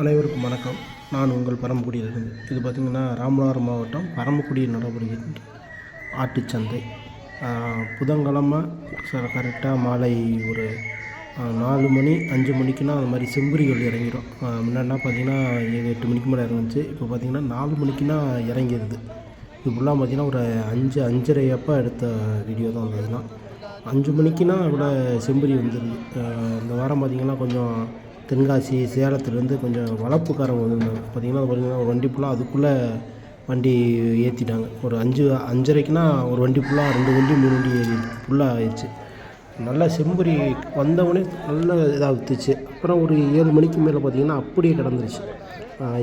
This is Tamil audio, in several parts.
அனைவருக்கும் வணக்கம். நான் உங்கள் பரமக்குடியிலிருந்து இது பார்த்திங்கன்னா ராமநாதபுரம் மாவட்டம் பரமக்குடியில் நடைபெறுகின்ற ஆட்டுச்சந்தை. புதன்கிழமை சார் கரெக்டாக மாலை ஒரு நாலு மணி அஞ்சு மணிக்குன்னா அது மாதிரி செம்பரிகள் இறங்கிடும் முன்னாடினா பார்த்திங்கன்னா ஏழு எட்டு மணிக்கு மேலே இறங்குச்சு இப்போ பார்த்திங்கன்னா நாலு மணிக்குன்னா இறங்கிடுது இப்படிலாம் பார்த்திங்கன்னா ஒரு அஞ்சு அஞ்சரை அப்போ எடுத்த வீடியோ தான் வந்ததுன்னா அஞ்சு மணிக்குன்னா கூட செம்பரி வந்துடுது இந்த வாரம் பார்த்திங்கன்னா கொஞ்சம் தென்காசி சேலத்துலேருந்து கொஞ்சம் வளர்ப்புக்காரங்க வந்திருந்தாங்க. பார்த்திங்கன்னா பார்த்திங்கன்னா ஒரு வண்டி ஃபுல்லாக அதுக்குள்ளே வண்டி ஏற்றிட்டாங்க ஒரு அஞ்சு அஞ்சரைக்குனா ஒரு வண்டி ஃபுல்லாக ரெண்டு வண்டி மூணு வண்டி ஏறி ஃபுல்லாக ஆயிடுச்சு. நல்லா செம்பரி வந்தவொடனே நல்ல இதாக விற்றுச்சு அப்புறம் ஒரு ஏழு மணிக்கு மேலே பார்த்திங்கன்னா அப்படியே கிடந்துருச்சு.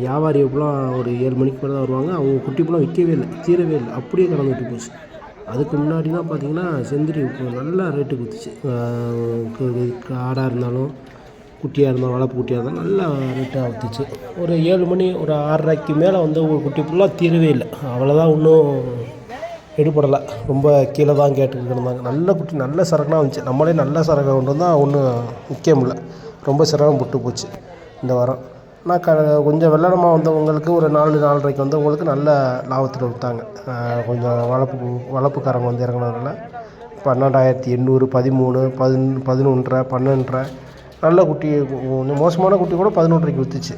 வியாபாரி ஃபுல்லாக ஒரு ஏழு மணிக்கு மேலே தான் வருவாங்க. அவங்க குட்டி ஃபுல்லாக விற்கவே இல்லை தீரவே இல்லை. அப்படியே கிடந்து விட்டு போச்சு. அதுக்கு முன்னாடிலாம் பார்த்திங்கன்னா செந்திரி இப்போ நல்ல ரேட்டு குத்துச்சு. ஆடாக இருந்தாலும் குட்டியாக இருந்தால் வளர்ப்பு குட்டியாக இருந்தாலும் நல்லா ரேட்டாக விற்றுச்சு ஒரு ஏழு மணி ஒரு ஆறரைக்கு மேலே வந்து ஒரு குட்டி ஃபுல்லாக தீரவே இல்லை. அவ்வளோதான் இன்னும் எடுபடலை. ரொம்ப கீழே தான் கேட்டுக்கிட்டு இருந்தாங்க நல்ல குட்டி நல்ல சரக்குனா வந்துச்சு. நம்மளே நல்ல சரக்கை கொண்டு வந்தால் ஒன்றும் விற்க முடியல. ரொம்ப சிரமம் புட்டு போச்சு இந்த வாரம். ஆனால் க கொஞ்சம் வெள்ளனமாக வந்தவங்களுக்கு ஒரு நாலு நாலரைக்கு வந்தவங்களுக்கு நல்ல லாபத்தில் விற்றாங்க கொஞ்சம் வளர்ப்பு வளர்ப்புக்காரங்க வந்து இறங்குனதுனால பன்னெண்டாயிரத்தி எண்ணூறு பதிமூணு பதின் பதினொன்றரை பன்னெண்டரை நல்ல குட்டி கொஞ்சம் மோசமான குட்டி கூட பதினொன்றைக்கு விற்றுச்சு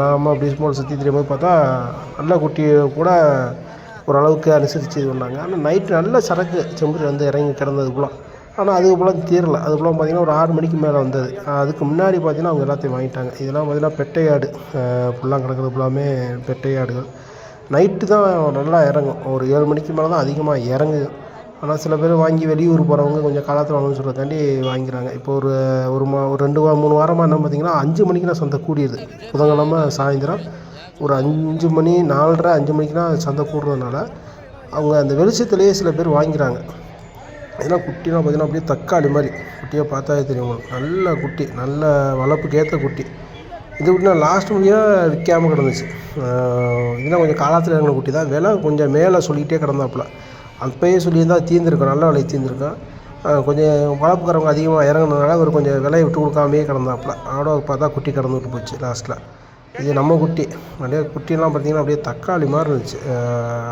நாம் அப்படி ஸ்மால் சுற்றி தெரியும் போது பார்த்தா நல்ல குட்டி கூட ஓரளவுக்கு அனுசரித்து இது பண்ணாங்க. ஆனால் நைட்டு நல்ல சரக்கு. செம்பரி வந்து இறங்கி கிடந்ததுக்குலாம் ஆனால் அதுக்கு போல் தீரலை. அது போல் பார்த்திங்கன்னா ஒரு ஆறு மணிக்கு மேலே வந்தது. அதுக்கு முன்னாடி பார்த்திங்கன்னா அவங்க எல்லாத்தையும் வாங்கிட்டாங்க. இதெல்லாம் பார்த்திங்கன்னா பெட்டையாடு ஃபுல்லாக கிடக்கிறது ஃபுல்லாமே பெட்டை ஆடுகள். நைட்டு தான் நல்லா இறங்கும். ஒரு ஏழு மணிக்கு மேலே தான் அதிகமாக இறங்குது. ஆனால் சில பேர் வாங்கி வெளியூர் போகிறவங்க கொஞ்சம் காலத்தில் வாங்கணும்னு சொல்கிறதாண்டி வாங்கிக்கிறாங்க. இப்போ ஒரு ஒரு மா ஒரு ரெண்டு வா மூணு வாரமாக என்ன பார்த்திங்கன்னா அஞ்சு மணிக்கு நான் சந்தை கூடியது புதன்கிழமை சாயந்தரம் ஒரு அஞ்சு மணி நாலரை அஞ்சு மணிக்குலாம் சந்தை கூடுறதுனால அவங்க அந்த வெளிச்சத்துலேயே சில பேர் வாங்கிக்கிறாங்க. இதெல்லாம் குட்டிலாம் பார்த்திங்கன்னா அப்படியே தக்காளி மாதிரி. குட்டியாக பார்த்தாலே தெரியும்? உங்களுக்கு நல்ல குட்டி நல்ல வளர்ப்புக்கு ஏற்ற குட்டி. இது விட்டுனா லாஸ்ட் முடியாக விற்காமல் கிடந்துச்சு. இதெல்லாம் கொஞ்சம் காலத்தில் இறங்கின குட்டி தான். விலை கொஞ்சம் மேலே சொல்லிக்கிட்டே கிடந்தாப்புல. அப்பயே சொல்லியிருந்தால் தீர்ந்துருக்கும் நல்ல விலை தீர்ந்துருக்கும். கொஞ்சம் வளர்ப்புக்காரவங்க அதிகமாக இறங்குனதுனால ஒரு கொஞ்சம் விலையை விட்டு கொடுக்காமையே கிடந்தாப்புல. ஆடோ பார்த்தா குட்டி கிடந்து விட்டு போச்சு லாஸ்ட்டில் இது நம்ம குட்டி. அப்படியே குட்டிலாம் பார்த்திங்கன்னா அப்படியே தக்காளி மாதிரி இருந்துச்சு.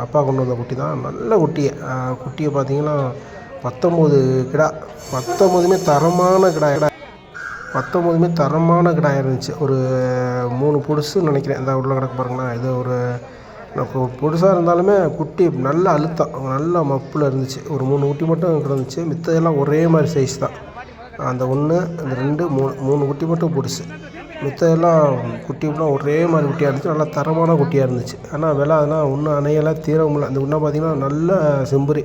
அப்பா கொண்டு வந்த குட்டி தான். நல்ல குட்டியை குட்டியை பார்த்தீங்கன்னா பத்தொம்போது கிடா. பத்தொம்போதுமே தரமான கிடா. கிடா பத்தொம்போதுமே தரமான கிடா இருந்துச்சு. ஒரு மூணு பொடுசுன்னு நினைக்கிறேன். இந்த உள்ள கிடக்கு பாருங்களேன். இது ஒரு பொடுசாக இருந்தாலுமே குட்டி நல்ல அழுத்தம். நல்ல மப்பில் இருந்துச்சு. ஒரு மூணு குட்டி மட்டும் கிடந்துச்சு மித்ததெல்லாம் ஒரே மாதிரி சைஸ் தான். அந்த ஒன்று அந்த ரெண்டு மூணு மூணு குட்டி மட்டும் பொடுசு. மித்ததெல்லாம் குட்டி ஒரே மாதிரி குட்டியாக இருந்துச்சு. நல்லா தரமான குட்டியாக இருந்துச்சு. ஆனால் விலை அதெல்லாம் ஒன்றும் அணையெல்லாம் தீரவும் இல்லை. அந்த ஒன்றா பார்த்தீங்கன்னா நல்ல செம்புரி.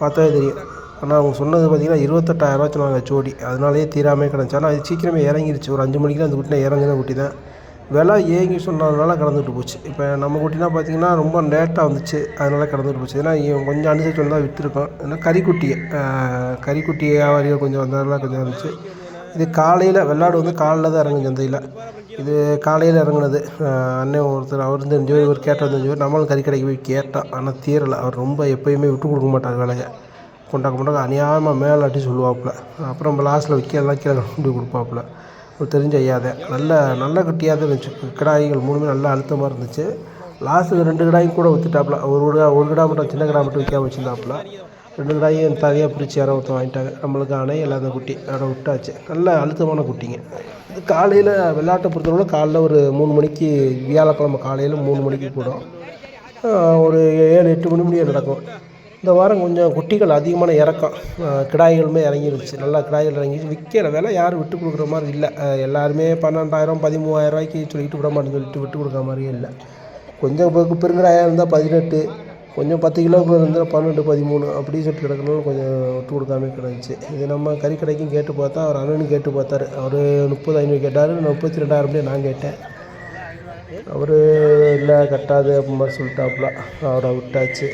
பார்த்தாவே தெரியும். ஆனால் அவங்க சொன்னது பார்த்தீங்கன்னா இருபத்தெட்டாயிரரூவா சொன்னாங்க ஜோடி. அதனாலேயே தீராமே கிடந்துச்சு. ஆனால் அது சீக்கிரமே இறங்கிருச்சு. ஒரு அஞ்சு மணிக்கெலாம் அந்த குட்டினா இறங்குன குட்டி தான். விலை ஏங்கி சொன்னதுனால கடந்துட்டு போச்சு. இப்போ நம்ம குட்டினா பார்த்தீங்கன்னா ரொம்ப லேட்டாக வந்துச்சு. அதனால் கடந்துட்டு போச்சு. ஏன்னா கொஞ்சம் அனுசரிச்சு வந்தால் விற்றுருக்கோம் ஏன்னா கறிக்குட்டியை கறிக்குட்டி வியாபாரிகள் கொஞ்சம் வந்ததெல்லாம் கொஞ்சம் இருந்துச்சு. இது காலையில் வெள்ளாடு வந்து காலையில் தான் இறங்கும் சந்தையில். இது காலையில் இறங்குனது. அண்ணன் ஒருத்தர் அவர் வந்து கேட்டால் இவர் அஞ்சு பேர் நம்மளும் கறி கடைக்கு போய் கேட்டோம் ஆனால் தீரலை. அவர் ரொம்ப எப்போயுமே விட்டு கொடுக்க மாட்டார் வேலையை. கொண்டாக்க கொண்டாக்க அநியாயமாக மேலே அடி சொல்லுவாப்புல. அப்புறம் நம்ம லாஸ்ட்டில் விற்கிறதெல்லாம் கீழே கொண்டு கொடுப்பாப்புல. ஒரு தெரிஞ்ச ஐயாதை. நல்ல நல்ல குட்டியாக தான் இருந்துச்சு கிடாய்கள் மூணுமே நல்லா அழுத்தமாக இருந்துச்சு. லாஸ்ட்டு ரெண்டு கிடாயும் கூட விற்றுட்டாப்புல ஒரு ஒரு கிடா மட்டும் சின்ன கிடா மட்டும் விற்காம வச்சுருந்தாப்புல ரெண்டு கிடாயும் தனியாக பிரித்து யாரோ ஒருத்தர் வாங்கிட்டாங்க. நம்மளுக்கு அணை இல்லாத குட்டி. அதோட விட்டாச்சு. நல்ல அழுத்தமான குட்டிங்க. இது காலையில் விளையாட்டை பொறுத்தவரை காலைல ஒரு மூணு மணிக்கு வியாழக்கிழமை காலையில் மூணு மணிக்கு கூடும். ஒரு ஏழு எட்டு மணி முடிய நடக்கும். இந்த வாரம் கொஞ்சம் குட்டிகள் அதிகமான இறக்கம். கிடாய்களுமே இறங்கிருச்சு. நல்லா கிடாய்கள் இறங்கிச்சு விற்கிற விலை யாரும் விட்டு கொடுக்குற மாதிரி இல்லை. எல்லாருமே பன்னெண்டாயிரம் பதிமூவாயிரம் ரூபாய்க்கு சொல்லிட்டு விட மாட்டேன்னு சொல்லிட்டு விட்டு கொடுக்குற மாதிரியே இல்லை. கொஞ்சம் பெரு பெருங்கடாயாக இருந்தால் பதினெட்டு கொஞ்சம் பத்து கிலோ இருந்தால் பன்னெண்டு பதிமூணு அப்படி சொல்லிட்டு கிடக்கணும் கொஞ்சம் விட்டு கொடுக்காம கிடந்துச்சு. இது நம்ம கறி கடைக்கும் கேட்டு பார்த்தா அவர் அண்ணனும் கேட்டு பார்த்தாரு. அவர் முப்பது ஐநூறு கேட்டார் முப்பத்தி ரெண்டாயிரம் நான் கேட்டேன். அவர் இல்லை கட்டாது அப்படின்னு மாதிரி சொல்லிட்டாப்புல. அவரை விட்டாச்சு.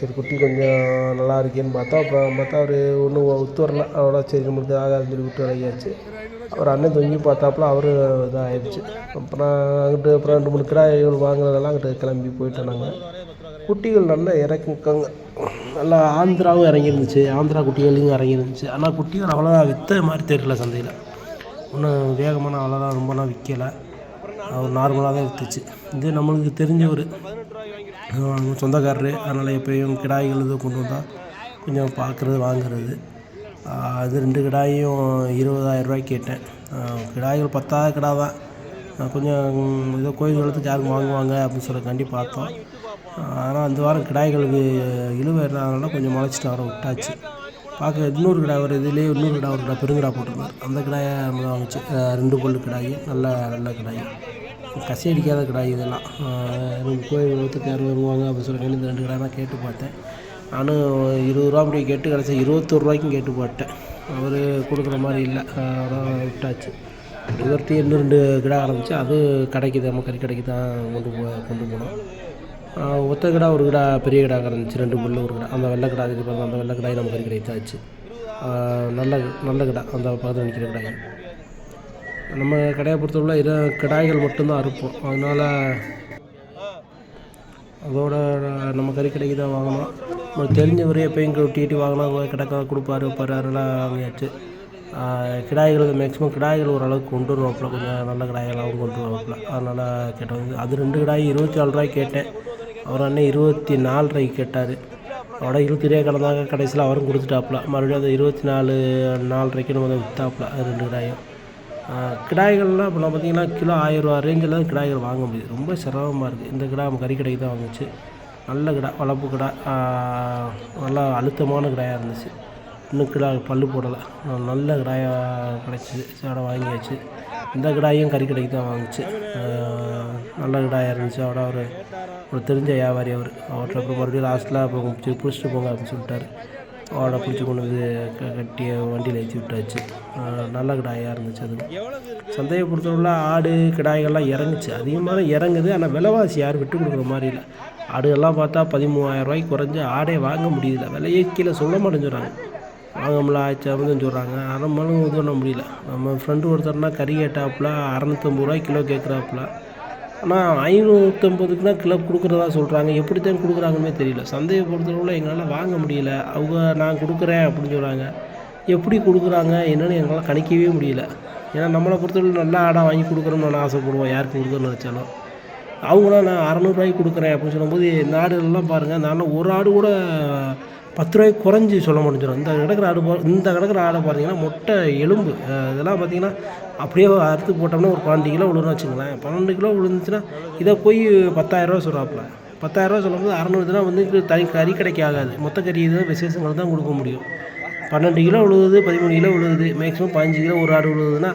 சரி குட்டி கொஞ்சம் நல்லா இருக்கேன்னு பார்த்தா அப்புறம் பார்த்தா அவர் ஒன்றும் ஒத்து வரல. அவ்வளோ சரி நம்மளுக்கு ஆகாதுன்னு சொல்லி விட்டு இறங்கியாச்சு. அவர் அண்ணன் தொங்கி பார்த்தாப்புல அவர் இதாகிடுச்சு அப்புறம் அங்கிட்டு அப்புறம் ரெண்டு மூணு கிடாய்கள் வாங்குறதெல்லாம் அங்கிட்டு கிளம்பி போயிட்டோம் நாங்கள் குட்டிகள் நல்லா இறக்குங்க நல்லா ஆந்திராவும் இறங்கியிருந்துச்சு. ஆந்திரா குட்டிகளையும் இறங்கியிருந்துச்சு. ஆனால் குட்டிகள் அவ்வளோதான் விற்ற மாதிரி தெரியல சந்தையில். ஒன்றும் வேகமான அவ்வளோதான் ரொம்பலாம் விற்கலை அவர் நார்மலாக தான் விற்றுச்சு இது நம்மளுக்கு தெரிஞ்சவர் சொந்தக்காரரு. அதனால் எப்பயும் கிடாய்கள் இது கொண்டு வந்தால் கொஞ்சம் பார்க்குறது வாங்குறது. அது ரெண்டு கிடாயும் இருபதாயிரம் ரூபாய்க்கு கேட்டேன். கிடாய்கள் பத்தாவது கிடா தான். கொஞ்சம் ஏதோ கோயில் காலத்துக்கு யாருக்கும் வாங்குவாங்க அப்படின்னு சொல்லக்காண்டி பார்த்தோம். ஆனால் அந்த வாரம் கிடாய்களுக்கு இழுவை இல்லாதனால கொஞ்சம் முளைச்சிட்டு அவரை விட்டாச்சு. பார்க்க இன்னொரு கிடா ஒரு இதுலேயே இன்னொரு கிடா ஒரு கிடா பெருங்கிடா போட்டிருந்தார். அந்த கிடாயை நம்ம வாங்கிச்சு. ரெண்டு பல்லு கிடாய் நல்ல நல்ல கிடாய் கசி அடிக்காத கிடாய் இதெல்லாம் எனக்கு கோயில் இருபத்துக்கு யார் வருவாங்க அப்படின்னு சொல்லி இந்த ரெண்டு கடை தான் கேட்டு பார்த்தேன். நானும் இருபது ரூபா அப்படி கேட்டு கிடச்சி இருபத்தொரு ரூபாய்க்கும் கேட்டு போட்டேன் அவர் கொடுக்குற மாதிரி இல்லை. அதான் விட்டாச்சு. இவர்கிட்ட இன்னும் ரெண்டு கிடா ஆரம்பித்து அது கடைக்கு நம்ம கறி கடைக்கு தான் கொண்டு போ கொண்டு போனோம். ஒத்த கிடா ஒரு கிடா பெரிய கிடா இருந்துச்சு ரெண்டு புல்லு ஒரு கிடா. அந்த வெள்ளை கிடா அதுக்கு அந்த வெள்ளை கிடாய் நம்ம கறி கடைக்கு தான் நல்ல நல்ல கிடா. அந்த பக்கத்தில் நிற்கிற கிடாய். நம்ம கடையை பொறுத்தவரை இரு கிடாய்கள் மட்டும்தான் அறுப்போம். அதனால் அதோட நம்ம கறி கடைக்கு தான் வாங்கினோம் நமக்கு தெரிஞ்சவரையே எப்பயும் இங்கே டீட்டி வாங்கினா கிடக்க கொடுப்பாரு வைப்பாரு அதெல்லாம் வாங்கியாச்சு. கிடாய்கள் கிடாய்களுக்கு மேக்ஸிமம் கிடாய்கள் ஓரளவுக்கு கொண்டு வருவாப்புல. கொஞ்சம் நல்ல கிடாய்களாகவும் கொண்டு வருவாப்புல. அதனால் கேட்டோம் அது ரெண்டு கிடாய் இருபத்தி நாலு ரூபாய்க்கு கேட்டேன். அவர் அண்ணன் இருபத்தி நாலு ரூபாய்க்கு கேட்டார். அவட இருபத்தி ரூபாய் கிடந்தாங்க கடைசியில் அவரும் கொடுத்துட்டாப்புல. மறுபடியும் அந்த இருபத்தி நாலு நாலரைக்கு நம்ம விற்றாப்புல அது ரெண்டு கிடாயும். கிடாய்கள்லாம் இப்போ பார்த்திங்கன்னா பார்த்தீங்கன்னா கிலோ ஆயிரரூவா ரேஞ்சில் தான் கிடாய்கள் வாங்க முடியுது. ரொம்ப சிரமமாக இருக்குது இந்த கிடா நம்ம கறி கடைக்கு தான் வாங்குச்சு. நல்ல கிடா வளர்ப்பு கிடா நல்லா அழுத்தமான கிடாயாக இருந்துச்சு. இன்னும் கிடா பல்லு போடலை. நல்ல கிடாயாக கிடச்சிது. சேடை வாங்கியாச்சு. இந்த கிடாயும் கறி கடைக்கு தான் வாங்குச்சு. நல்ல கிடாயாக இருந்துச்சு. அவட ஒரு ஒரு தெரிஞ்ச வியாபாரி அவர். அவர்கிட்ட அப்புறம் மறுபடியும் லாஸ்ட்டில் அப்புறம் பிடிச்சி பிடிச்சிட்டு போங்க அப்படின்னு சொல்லிட்டாரு. அவட பிடிச்சி கொண்டு வந்து க- கட்டி வண்டியில் ஏற்றி விட்டாச்சு. நல்ல கிடாயாக இருந்துச்சு அது. சந்தையை பொறுத்தவரை ஆடு கிடாய்கள்லாம் இறங்குச்சு. அதிகமாக தான் இறங்குது ஆனால் விலைவாசி யாரும் விட்டு கொடுக்குற மாதிரி இல்லை. ஆடுகள்லாம் பார்த்தா பதிமூவாயிரம் ரூபாய்க்கு குறைஞ்சி ஆடே வாங்க முடியல. விலையே கீழே சொல்ல மாட்டேங்கிறாங்க வாங்க முடியல ஆயிரத்தி சொல்கிறாங்க அரை மணி இது பண்ண முடியல. நம்ம ஃப்ரெண்டு ஒருத்தர்னா கறி கேட்டாப்புல அறநூற்றம்பது ரூபாய் கிலோ கேட்குறாப்புல ஆனால் ஐநூற்றம்பதுக்குனா கிலோ கொடுக்குறதா சொல்கிறாங்க எப்படி தான் கொடுக்குறாங்கன்னே தெரியல. சந்தையை பொறுத்தளவில் எங்களால் வாங்க முடியல. அவங்க நான் கொடுக்குறேன் அப்படின்னு சொல்கிறாங்க எப்படி கொடுக்குறாங்க என்னென்னு எங்களால் கணிக்கவே முடியல. ஏன்னா நம்மளை பொறுத்தவரை நல்ல ஆடாக வாங்கி கொடுக்குறோம்னு நான் ஆசைப்படுவோம். யாருக்கு கொடுக்குறோன்னு நினச்சாலும். அவங்களாம் நான் அறநூறுபாய்க்கு கொடுக்குறேன் அப்படின்னு சொல்லும்போது இந்த ஆடுகள்லாம் பாருங்கள் நான் ஒரு ஆடு கூட பத்து ரூபாய்க்கு குறைஞ்சி சொல்ல முடிஞ்சிடும். இந்த கிடக்கிற ஆடு போ இந்த கிடக்கிற ஆடை பார்த்தீங்கன்னா மொட்டை எலும்பு இதெல்லாம் பார்த்தீங்கன்னா அப்படியே அறுத்து போட்டோம்னா ஒரு பன்னெண்டு கிலோ விழுன்னு வச்சுங்களேன் பன்னெண்டு கிலோ விழுந்துச்சுன்னா இதை போய் பத்தாயிரரூவா சொல்கிறாப்புல பத்தாயிரரூவா சொல்லும்போது அறநூறுனா வந்து தனி கறி கிடைக்க ஆகாது. மொத்த கறி இது விசேஷங்கள் தான் கொடுக்க முடியும். பன்னெண்டு கிலோ விழுகுது பதிமூணு கிலோ விழுகுது மேக்ஸிமம் பதினஞ்சு கிலோ ஒரு ஆடு விழுகுதுன்னா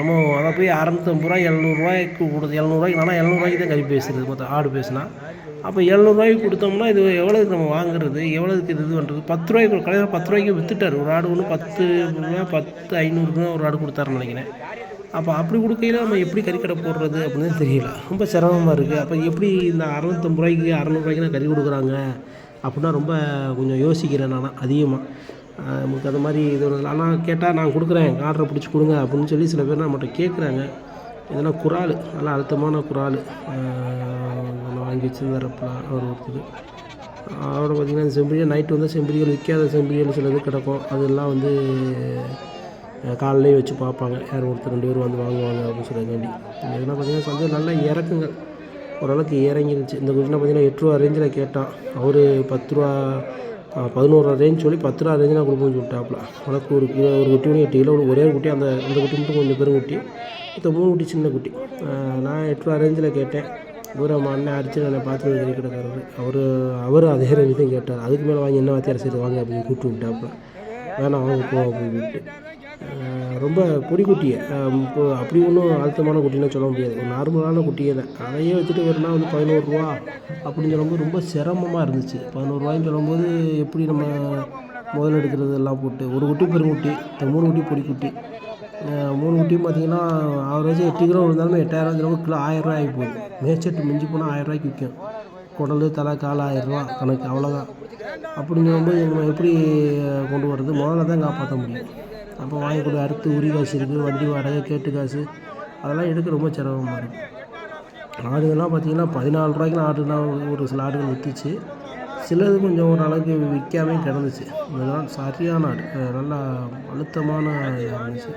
நம்ம அதை போய் அறநூற்றம்பது ரூபா எழுநூறுவாய்க்கு கொடுத்து எழுநூறுவாய்க்கு ஆனால் எழுநூறுவாய்க்கு தான் கறி பேசுறது மொத்தம் ஆடு பேசுனா. அப்போ எழுநூறுவாய்க்கு கொடுத்தோம்னா இது எவ்வளோக்கு நம்ம வாங்குறது? எவ்வளோக்கு இது இது பண்ணுறது பத்து ரூபாய்க்கு கடையில் பத்து ரூபாய்க்கு விற்றுட்டார் ஒரு ஆடு ஒன்று பத்து ரூபா பத்து ஐநூறுரூவா ஒரு ஆடு கொடுத்தாருன்னு நினைக்கிறேன். அப்போ அப்படி கொடுக்கையில நம்ம எப்படி கறிக்கடை போடுறது அப்படின்னு தெரியல. ரொம்ப சிரமமாக இருக்குது அப்போ எப்படி இந்த அறநூற்றம்பது ரூபாய்க்கு அறநூறுவாய்க்கு நான் கறி கொடுக்குறாங்க? அப்படின்னா ரொம்ப கொஞ்சம் யோசிக்கிறேன் நான் அதிகமாக நமக்கு அது மாதிரி இது ஒரு ஆனால் கேட்டால் நான் கொடுக்குறேன். ஆர்டரை பிடிச்சி கொடுங்க அப்படின்னு சொல்லி சில பேர் நம்மகிட்ட கேட்குறாங்க இதெல்லாம் குறால். நல்லா அழுத்தமான குறால். வாங்கி வச்சுருந்தார் அப்போலாம் அவர் ஒருத்தர். அவரோட பார்த்திங்கன்னா செம்பிரியல் நைட்டு வந்து செம்பிரியல் விற்காத செம்பரிகள் சிலது கிடக்கும். அதெல்லாம் வந்து காலையிலேயே வச்சு பார்ப்பாங்க. யார் ஒருத்தர் ரெண்டு பேரும் வந்து வாங்குவாங்க அப்படின்னு சொல்லுறதுக்காண்டி இதெல்லாம் பார்த்திங்கன்னா சந்தை நல்லா இறக்குங்க ஓரளவுக்கு இறங்கிருச்சு. இந்த குட்டினா பார்த்திங்கன்னா எட்டு ரூபா ரேஞ்சில் கேட்டான். அவர் பத்து ரூபா பதினோரு ரேஞ்ச் சொல்லி பத்து ரூபா ரேஞ்சில் கொடுப்போம்னு சொல்லிட்டாப்புல உனக்கு ஒரு கிலோ ஒரு குட்டி ஒன்று எட்டு கிலோ ஒரே ஒரு குட்டி அந்த அந்த குட்டி மட்டும் கொஞ்சம் பெரும் குட்டி மற்ற மூணு குட்டி சின்ன குட்டி. நான் எட்டு ரூபா ரேஞ்சில் கேட்டேன். இவர் நம்ம அண்ணன் அடிச்சு என்னை பார்த்து கறி கிடக்காரு அவர் அவர் அதே ரேஞ்சு தான் கேட்டார். அதுக்கு மேலே வாங்கி என்ன வாத்தியார் சரி வாங்க அப்படின்னு கூப்பிட்டு விட்டாப்புல. வேணாம் வாங்க போ அப்படின்னு ரொம்ப பொடி குட்டியை. அப்படி ஒன்றும் அழுத்தமான குட்டின்னு சொல்ல முடியாது. ஒரு நார்மலான குட்டியே தான். அதையே வச்சுட்டு வேறுனா வந்து பதினோருவா அப்படின்னு சொல்லும்போது ரொம்ப சிரமமாக இருந்துச்சு. பதினோருவாயின்னு சொல்லும்போது எப்படி நம்ம முதல் எடுக்கிறது எல்லாம் போட்டு ஒரு குட்டி பெருங்குட்டி இந்த மூணு குட்டி பொடி குட்டி மூணு குட்டியும் பார்த்தீங்கன்னா ஆவரேஜ் எட்டு கிலோ இருந்தாலுமே எட்டாயிரம் கிலோ கிலோ ஆயிரம் ரூபாய் ஆகி போகுது மேய்ச்சட்டு மிஞ்சி போனால் ஆயிரரூவாய்க்கு விற்கும். குடல் தலை கால் ஆயிரரூவா கணக்கு அவ்வளோதான் அப்படிங்கும்போது நம்ம எப்படி கொண்டு வர்றது? முதல்ல தான் காப்பாற்ற முடியும். அப்போ வாங்கி கொடு அறுத்து உரி காசு இருக்குது வண்டி வாடகை கேட்டு காசு. அதெல்லாம் எடுக்க ரொம்ப சிரமமாக இருக்குது ஆடுகள்லாம் பார்த்திங்கன்னா பதினாலு ரூபாய்க்கு ஆடுலாம் ஒரு சில ஆடுகள் விற்றுச்சு சிலது கொஞ்சம் ஓரளவுக்கு விற்காமே கிடந்துச்சு. இதெல்லாம் சரியான ஆடு. நல்லா அழுத்தமான இருந்துச்சு.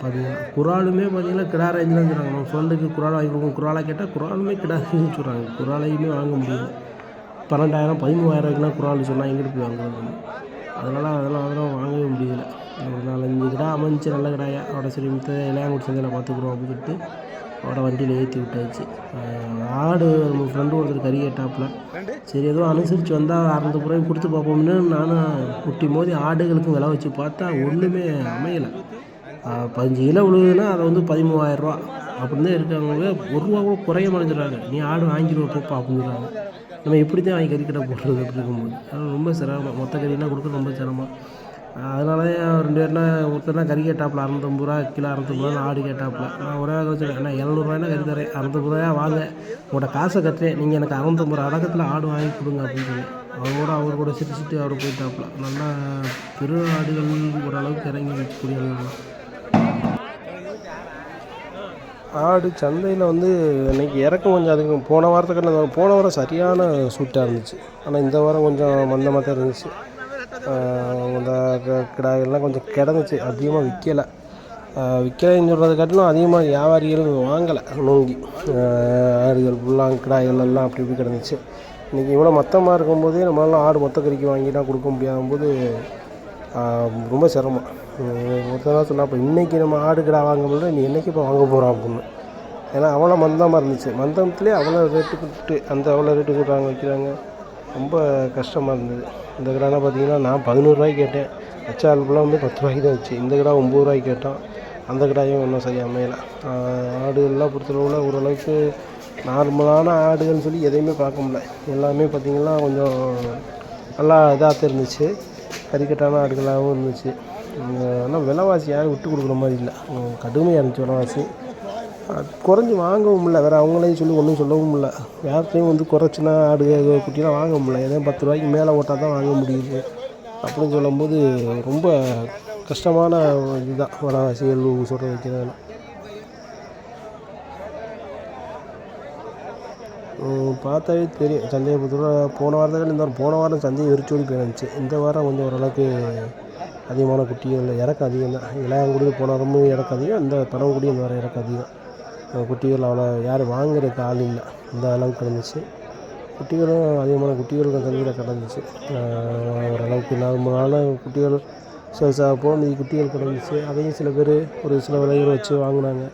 பார்த்தீங்கன்னா குறாலுமே பார்த்தீங்கன்னா கிடா ரேஞ்சில் சொல்கிறாங்க நம்ம ஃப்ரெண்டுக்கு குறால் வாங்கி கொடுக்கும் குறாலாக கேட்டால் குறாலுமே கிடா ரேஞ்சுன்னு சொல்கிறாங்க குறாலையுமே வாங்க முடியல. பன்னெண்டாயிரம் பதிமூவாயிரம்னா குறால் சொன்னால் எங்கிட்டு போய் வாங்குறது நம்ம? அதனால் அதெல்லாம் அதெல்லாம் வாங்கவே முடியல. ஒரு நாலஞ்சு கிடா அமைஞ்சு நல்ல கிடாயா அவட சரி மித்த இளையாங்குடி சந்தையில் பார்த்துக்குறோம் அப்படின்னு சொல்லிட்டு அவட வண்டியில் ஏற்றி விட்டாச்சு. ஆடு நம்ம ஃப்ரெண்டு ஒருத்தர் கறி கேட்டாப்புல. சரி ஏதோ அனுசரித்து வந்தால் அறந்த புறம் கொடுத்து பார்ப்போம்னு நானும் முட்டி மோதி ஆடுகளுக்கும் விலை வச்சு பார்த்தா ஒன்றுமே அமையலை. பதினஞ்சு கிலோ விழுகுதுன்னா அதை வந்து பதிமூவாயிரரூவா. அப்படின்னு தான் இருக்காங்க ஒரு ரூபா கூட குறைய மாட்டேங்கிறாங்க. நீ ஆடு வாங்கிடுவோம் போப்பா அப்படின்னு சொல்கிறாங்க நம்ம எப்படி தான் வாங்கி கறிக்கடை போடுறது அப்படி இருக்கும்போது. அதனால் ரொம்ப சிரமம். மொத்த கறியெல்லாம் கொடுக்க ரொம்ப சிரமம். அதனால ரெண்டு பேர்னா ஒருத்தர்னா கறி கேட்டாப்புல அறுநூத்தம்பது ரூபா கிலோ அறுநூத்தம்பது ரூபா ஆடு கேட்டாப்புல. நான் ஒரே வச்சுருக்கேன் அண்ணா இரநூறுவாய்னா கறி தரேன். அறுநூத்தம்பது ரூபாயா வாங்க. உங்களோட காசை கட்டுறேன். நீங்கள் எனக்கு அறுநூத்தம்பது ரூபா அடக்கத்தில் ஆடு வாங்கி கொடுங்க அப்படின்னு சொல்லி. அவர் கூட அவர் கூட சிரிச்சுட்டு அவர் போயிட்டாப்புல. நல்லா பெரு ஆடுகள் ஓரளவுக்கு இறங்கி வைக்கக்கூடிய ஆளுங்கள்லாம் ஆடு சந்தையில் வந்து இன்னைக்கு இறக்கம் கொஞ்சம் அதிகம். போன வாரத்துக்கு போன வாரம் சரியான சூட்டாக இருந்துச்சு. ஆனால் இந்த வாரம் கொஞ்சம் மந்தமாக தான் இருந்துச்சு. அந்த க- கிடாயெல்லாம் கொஞ்சம் கிடந்துச்சு. அதிகமாக விற்கலை விற்கலைன்னு சொல்கிறதுக்காட்டிலும் அதிகமாக வியாபாரிகள் வாங்கலை. நோங்கி. ஆடுகள் ஃபுல்லாக கிடாய்கள் எல்லாம் அப்படி இப்படி கிடந்துச்சு. இன்றைக்கி இவ்வளோ மொத்தமாக இருக்கும்போதே நம்மளால ஆடு மொத்த கறிக்கு வாங்கிலாம் கொடுக்க முடியாத போது ரொம்ப சிரமம். ஒருத்தராக சொன்னால் அப்போ இன்றைக்கி நம்ம ஆடு கிடா வாங்க முடியல நீ என்றைக்கு இப்போ வாங்க போகிறோம் அப்படின்னு. ஏன்னா அவ்வளோ மந்தமாக இருந்துச்சு. மந்தத்துலேயே அவ்வளோ ரேட்டு கொடுத்து அந்த அவ்வளோ ரேட்டு கொடுக்குறாங்க வைக்கிறாங்க. ரொம்ப கஷ்டமாக இருந்தது. இந்த கிடானா பார்த்தீங்கன்னா நான் பதினோருவாய்க்கு கேட்டேன். வச்ச ஆளுக்குலாம் வந்து பத்து ரூபாய்க்கு தான் வச்சு இந்த கிடா ஒம்பது ரூபாய்க்கு கேட்டோம் அந்த கடாயும் ஒன்றும் சரியாக அமையலை. ஆடுகள்லாம் பொறுத்தளவில் ஓரளவுக்கு நார்மலான ஆடுகள்னு சொல்லி எதையுமே பார்க்க முடியல. எல்லாமே பார்த்திங்கன்னா கொஞ்சம் நல்லா இதாக தான் இருந்துச்சு. கறிக்கட்டான ஆடுகளாகவும் இருந்துச்சு. ஆனால் விலைவாசி யாரும் விட்டு கொடுக்குற மாதிரி இல்லை. கடுமையாக இருந்துச்சு விலைவாசி. குறைஞ்சி வாங்கவும் இல்லை வேறு அவங்களையும் சொல்லி ஒன்றும் சொல்லவும் இல்லை யார்கிட்டையும் வந்து குறைச்சினா ஆடு குட்டிலாம் வாங்க முடியல. ஏதோ பத்து ரூபாய்க்கு மேலே ஓட்டால் தான் வாங்க முடியுது. அப்படின்னு சொல்லும்போது ரொம்ப கஷ்டமான இதுதான் விலைவாசிகள் சொல்கிற வைக்கிறதுல பார்த்தாவே தெரியும். சந்தையை பொறுத்தவரை போன வாரத்தில் இந்த வாரம் போன வாரம் சந்தையை வெறிச்சோடி போயிருந்துச்சு. இந்த வாரம் கொஞ்சம் ஓரளவுக்கு அதிகமான குட்டிகள் இறக்கம் அதிகம் தான். இளையாங்குடியில் போன இறக்கம் அதிகம் இந்த பனங்குடி இந்த வர இறக்கம் அதிகம். குட்டிகள் அவ்வளோ யாரும் வாங்குறதுக்கு ஆள் இல்லை. இந்த அளவுக்கு இருந்துச்சு. குட்டிகளும் அதிகமான குட்டிகளுக்கும் சந்தையில் கிடந்துச்சு. ஓரளவுக்கு நார்மலான குட்டிகள் சேல்ஸாக போக மீதி குட்டிகள் கிடந்துச்சு. அதையும் சில பேர் ஒரு சில விலைகள் வச்சு வாங்கினாங்க.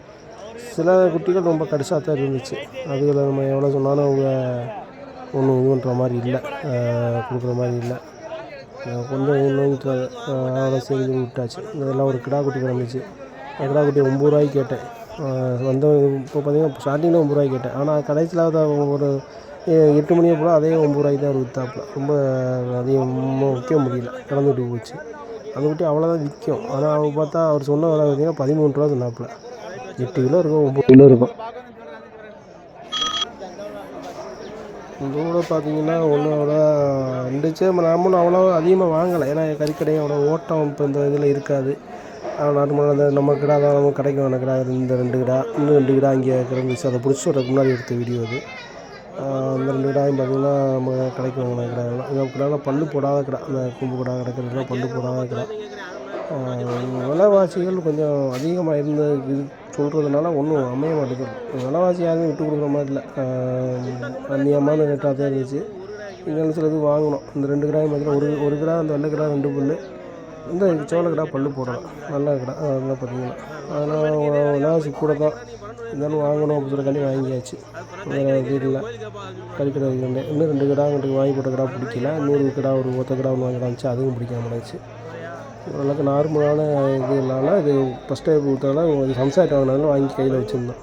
சில குட்டிகள் ரொம்ப கடிசாக தான் இருந்துச்சு. அதுகளை நம்ம எவ்வளோ சொன்னாலும் அவங்க ஒன்றும் இது பண்ணுற மாதிரி இல்லை. கொடுக்குற மாதிரி இல்லை. கொஞ்சம் நோங்கிட்டு அவ்வளோ சரி விட்டாச்சு. இதெல்லாம் ஒரு கிடா குட்டி கிடந்துச்சு. அந்த கிடா குட்டி ஒம்பது ரூபாய்க்கு கேட்டேன். வந்த இப்போ பார்த்தீங்கன்னா ஸ்டார்டிங்கில் ஒம்பது ரூபாய்க்கு கேட்டேன். ஆனால் கடைசியில் அதை ஒரு எட்டு மணியை போல் அதே ஒம்பது ரூபாய்க்கு தான் அவர் விற்றாப்புல ரொம்ப அதையும் விற்க முடியல. கிடந்துட்டு போச்சு. அந்த குட்டி அவ்வளோதான் விற்கும். ஆனால் அவங்க பார்த்தா அவர் சொன்ன விலை பார்த்தீங்கன்னா பதிமூணு ரூபா சொன்னாப்புல. எட்டு கிலோ இருக்கும் ஒம்பது கிலோ இருக்கும். இந்த கூட பார்த்தீங்கன்னா ஒன்றும் அவ்வளோ இருந்துச்சு நம்ம நாமளும் அவ்வளோ அதிகமாக வாங்கலை. ஏன்னா கறிக்கடையும் அவ்வளோ ஓட்டம் இப்போ இந்த இதில் இருக்காது. நார்மலாக அந்த நம்ம கிடா தான் நம்ம கிடைக்கும் அந்த கிடா இந்த ரெண்டு கிடா இன்னும் ரெண்டு கிடா இங்கே கிடந்துச்சு அதை பிடிச்சி வரதுக்கு முன்னாடி எடுத்த வீடியோ அது. அந்த ரெண்டு கிடாயும் பார்த்தீங்கன்னா நம்ம கிடைக்கும் வாங்கின கிடாயெல்லாம் இந்த கிடாலாம் பல்லு போடாத கிடா அந்த கும்பு கிடா கிடக்கிறதுலாம் பல்லு போடாத கிடா. விலைவாசிகள் கொஞ்சம் அதிகமாக இருந்து இது சொல்கிறதுனால ஒன்றும் அமைய மாட்டேங்குது. விலைவாசி யாரும் விட்டு கொடுக்குற மாதிரி இல்லை. அந்நியமான ரேட்டாக தான் இருந்துச்சு. இருந்தாலும் சில இது வாங்கினோம் இந்த ரெண்டு கிராம் பார்த்தீங்கன்னா ஒரு ஒரு கிராம் அந்த வெள்ளை கிடா ரெண்டு பல்லு. இந்த சோள கிடா பல்லு போடலாம். நல்ல கிடா அதெல்லாம் பார்த்தீங்கன்னா அதனால் விலைவாசி கூட தான். இருந்தாலும் வாங்கணும் அப்படின்னு சொல்லி கண்டி வாங்கியாச்சு. வேறு இது இல்லை. கறிக்கடை ரெண்டு இன்னும் ரெண்டு கிடா அங்கிட்டு வாங்கி போட்ட கிடா பிடிக்கல. இன்னொரு கிடா ஒரு ஒத்த கிடா ஒன்று வாங்கிடாச்சு அதுவும் பிடிக்காம இருந்துச்சு ஓரளவுக்கு நார்மலான இது இல்லாமல் இது ஃபஸ்ட் டைம் கொடுத்தனால இது சம்சாரிட்ட வாங்கினாலும் வாங்கி கையில் வச்சுருந்தோம்.